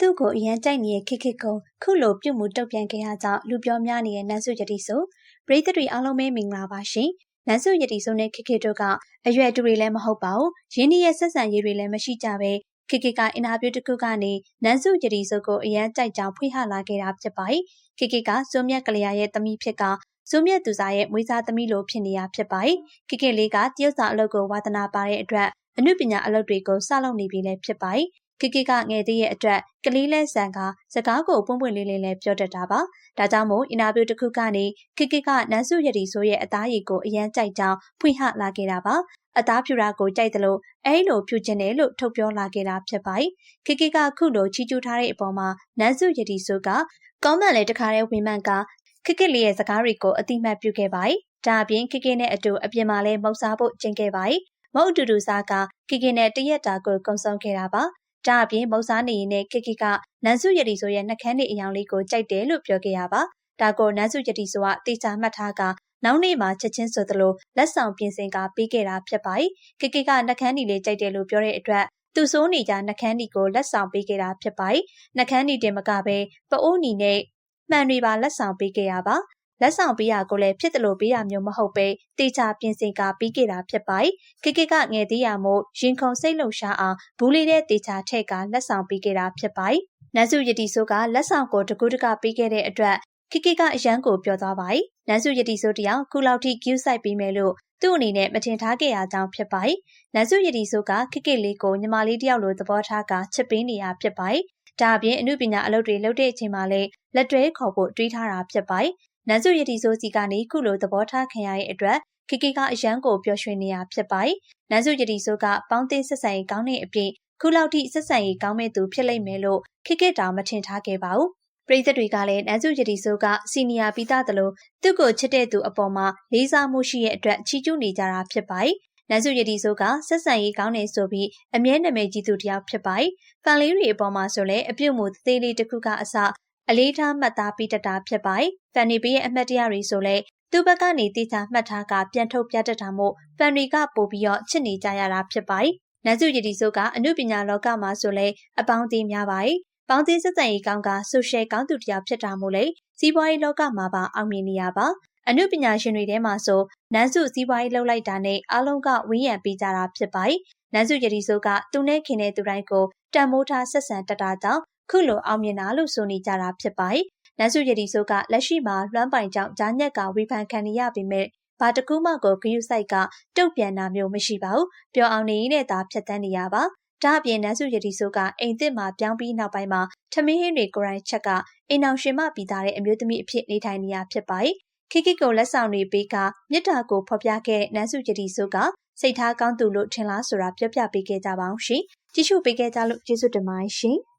သူ့ကိုအရန်ကြိုက်နေတဲ့ခိခိကုံခုလိုပြုတ်မှုတုတ်ပြန်ခဲ့ရကြောင်းလူပြောများနေတဲ့နန်းစုယတိဆိုပရိသတ်တွေအားလုံးပဲမင်္ဂလာပါရှင်နန်းစုယတိဆိုနဲ့ခိခိတို့ကအရွယ်တူတွေလည်းမဟုတ်ပါဘူးရင်းနှီးရဲ့ဆက်ဆံရေးတွေလည်းမရှိကြပဲခိခိကအင်တာဗျူးတစ်ခုကနေနန်းစုယတိဆိုကိုအရန်ကြိုက်ကြောင်းဖွင့်ဟလာခဲ့တာဖြစ်ပါတယ်ခိခိကစွန်မြတ်ကလျာရဲ့သမီးဖြစ်ကစွန်မြတ်သူစားရဲ့မွေးစားသမီးလိုဖြစ်နေရဖြစ်ပါတယ်ခိခိလေးကတရုတ်စာအလုပ်ကိုဝါသနာပါတဲ့အတွက်အမှုပညာအလုပ်တွေကိုစလုပ်နေပြီလည်းဖြစ်ပါတယ် ခိခိကငယ်သေးရဲ့အတွက်ကလေးလဲဆန်ကစကားကိုပွန့်ပွန့်လေးလေးလဲပြောတတ်တာပါ။ဒါကြောင့်မို့အင်တာဗျူးတစ်ခုကနေခိခိကနန်းစုရတီဆိုရဲ့အသားရည်ကိုအရန်ကြိုက်ကြောင်းဖွင့်ဟလာခဲ့တာပါ။အသားဖြူတာကိုကြိုက်တယ်လို့အဲလိုဖြူခြင်းတယ်လို့ထုတ်ပြောလာခဲ့တာဖြစ်ပါတယ်။ခိခိကခုလိုချီကျူးထားတဲ့အပေါ်မှာနန်းစုရတီဆိုကကောမန့်လေတခါတည်းဝင်မှန်ကခိခိလေးရဲ့စကားတွေကိုအတိမတ်ပြုခဲ့ပါတယ်။ဒါအပြင်ခိခိနဲ့အတူအပြင်မှာလဲမုတ်စားဖို့ကျင့်ခဲ့ပါတယ်။မုတ်အတူတူစားကခိခိနဲ့တရက်တာကိုကုံဆုံးခဲ့တာပါ ဒါအပြင်မုတ်စားနေရင်နဲ့ခိခိကနန်းစုရတီဆိုရဲ့နှကန်းနေအယောင်လေးကိုကြိုက်တယ်လို့ပြောခဲ့ရပါဒါကိုနန်းစုရတီဆိုကတေချာမှတ်ထားကနောက်နေ့မှာချက်ချင်းဆိုသလိုလက်ဆောင်ပြင်ဆင်ကပေးခဲ့တာဖြစ်ပါတယ်ခိခိကနှကန်းနေလေးကြိုက်တယ်လို့ပြောတဲ့အတွက်သူစိုးနေကြနှကန်းဒီကိုလက်ဆောင်ပေးခဲ့တာဖြစ်ပါတယ်နှကန်းဒီတင်မကပဲပအိုးနီနဲ့မှန်တွေပါလက်ဆောင်ပေးခဲ့ရပါ လက်ဆောင်ပေးရကိုလည်းဖြစ်တယ်လို့ပေးရမျိုးမဟုတ်ပဲတေချာပြင်ဆင်ကပြီးခဲ့တာဖြစ်ပါတယ်။ခိခိကငယ်သေးရမို့ရင်ခုန်စိတ်လုံရှားအောင်ဘူးလေးတဲ့တေချာထက်ကလက်ဆောင်ပေးခဲ့တာဖြစ်ပါတယ်။နန်းစုယတိဆိုးကလက်ဆောင်ကိုတကူးတကပေးခဲ့တဲ့အတွက်ခိခိကအရန်ကိုပြောသွားပါတယ်။နန်းစုယတိဆိုးတယောက်ခုလောက်ထိကျူးဆိုင်ပြီးမယ်လို့သူ့အနေနဲ့မထင်ထားခဲ့ရကြောင်းဖြစ်ပါတယ်။နန်းစုယတိဆိုးကခိခိလေးကိုညီမလေးတယောက်လိုသဘောထားကချစ်ပေးနေရဖြစ်ပါတယ်။ဒါအပြင်အမှုပညာအလုပ်တွေလုပ်တဲ့အချိန်မှာလည်းလက်တွဲခေါ်ဖို့တွေးထားတာဖြစ်ပါတယ် နန်းစုရတီဆိုးစီကနေခုလိုသဘောထားခံရတဲ့အတွက်ခိခိကအရန်ကိုပျော်ရွှင်နေရဖြစ်ပါတယ်။နန်းစုရတီဆိုးကပေါင်းသိဆက်ဆံရေးကောင်းတဲ့အပြင်ခုလောက်ထိဆက်ဆံရေးကောင်းမဲ့သူဖြစ်လိမ့်မယ်လို့ခိခိတောင်မထင်ထားခဲ့ပါဘူး။ပရိသတ်တွေကလည်းနန်းစုရတီဆိုးကစီနီယာပြီးသားသလိုသူ့ကိုချစ်တဲ့သူအပေါ်မှာလေးစားမှုရှိတဲ့အတွက်ချီးကျူးနေကြတာဖြစ်ပါတယ်။နန်းစုရတီဆိုးကဆက်ဆံရေးကောင်းနေဆိုပြီးအမြဲနာမည်ကြီးသူတယောက်ဖြစ်ပါတယ်။ဖန်လေးတွေအပေါ်မှာဆိုလည်းအပြုတ်မှုသေးလေးတစ်ခုကအစ အလေးထားမှတ်သားပြီးတတာဖြစ်ပါတယ်။ဖန်နီဘေးရဲ့အမှတ်တရတွေဆိုလဲသူ့ဘက်ကနေတိကျမှတ်ထားကပြန်ထုတ်ပြတတ်တာမို့ဖန်တွေကပို့ပြီးတော့ချစ်နေကြရတာဖြစ်ပါတယ်။နန်းစုရည်ဒီဆိုကအမှုပညာလောကမှာဆိုလဲအပေါင်းအသင်းများပါတယ်။ပေါင်းသင်းစက်စံရေးကောင်းကဆိုရှယ်ကောင်းသူတရားဖြစ်တာမို့လေစီးပွားရေးလောကမှာပါအောင်မြင်နေရပါ။အမှုပညာရှင်တွေထဲမှာဆိုနန်းစုစီးပွားရေးလှုပ်လိုက်တာနဲ့အားလုံးကဝင်းရံပေးကြတာဖြစ်ပါတယ်။နန်းစုရည်ဒီဆိုကသူနဲ့ခင်တဲ့သူတိုင်းကိုတန်မိုးထားဆက်ဆံတတ်တာကြောင့် ခုလိုအောင်မြင်တာလို့ဆိုနေကြတာဖြစ်ပါတယ်။နန်းစုရည်ဆိုးကလက်ရှိမှာလွမ်းပိုင်ကြောင့်ဂျာညက်ကဝေဖန်ခံနေရပေမဲ့ဘာတကူးမှကိုဂယုစိုက်ကတုတ်ပြန်တာမျိုးမရှိပါဘူး။ပျော်အောင်နေရင်းနဲ့သာဖြတ်တန်းနေရပါ။ဒါအပြင်နန်းစုရည်ဆိုးကအိမ်သစ်မှာပြောင်းပြီးနောက်ပိုင်းမှာထမင်းဟင်းတွေကိုယ်တိုင်ချက်ကအိမ်အောင်ရှင်မပြီးသားတဲ့အမျိုးသမီးအဖြစ်နေထိုင်နေရဖြစ်ပါတယ်။ခိခိကိုလက်ဆောင်တွေပေးကမြစ်တာကိုဖော်ပြခဲ့တဲ့နန်းစုရည်ဆိုးကစိတ်ထားကောင်းသူလို့ထင်လားဆိုတာပြောပြပေးခဲ့ကြပါအောင်ရှင်။ကြည့်ရှုပေးခဲ့ကြလို့ကျေးဇူးတင်ပါတယ်ရှင်။